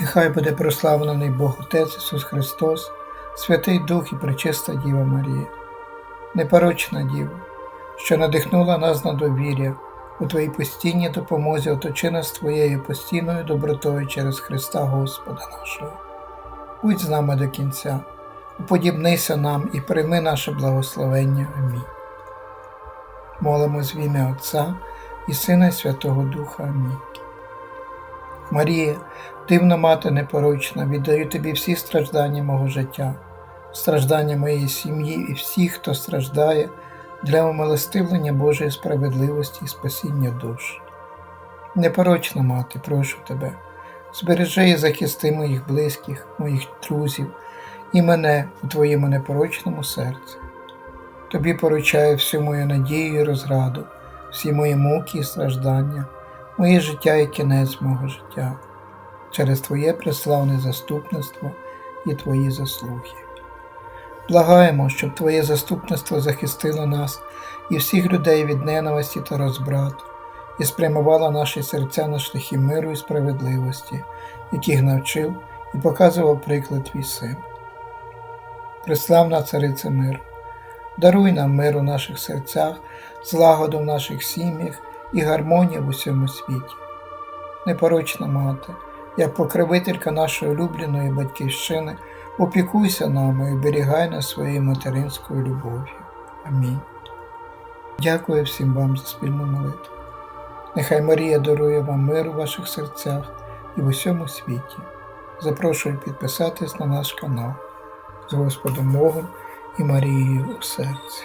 Нехай буде прославлений Бог Отець Ісус Христос, Святий Дух і Пречиста Діва Марія, непорочна Діва, що надихнула нас на довір'я, у Твоїй постійній допомозі оточи нас Твоєю постійною добротою через Христа Господа нашого. Будь з нами до кінця, уподібнися нам і прийми наше благословення. Амінь. Молимось в ім'я Отця і Сина і Святого Духа. Амінь. Марія, дивна мати непорочна, віддаю тобі всі страждання мого життя, страждання моєї сім'ї і всіх, хто страждає, для умилостивлення Божої справедливості і спасіння душ. Непорочна мати, прошу тебе, збережи і захисти моїх близьких, моїх друзів і мене у твоєму непорочному серці. Тобі поручаю всю мою надію і розраду, всі мої муки і страждання, моє життя і кінець мого життя, через Твоє преславне заступництво і Твої заслуги. Благаємо, щоб Твоє заступництво захистило нас і всіх людей від ненависті та розбрату, і спрямувало наші серця на шляхи миру і справедливості, яких навчив і показував приклад Твій син. Преславна цариця миру, даруй нам мир у наших серцях, злагоду в наших сім'ях і гармонію в усьому світі. Непорочна мати, як покровителька нашої улюбленої батьківщини, опікуйся нами і оберігай нас своєю материнською любов'ю. Амінь. Дякую всім вам за спільну молитву. Нехай Марія дарує вам мир у ваших серцях і в усьому світі. Запрошую підписатись на наш канал з Господом Богом і Марією у серці.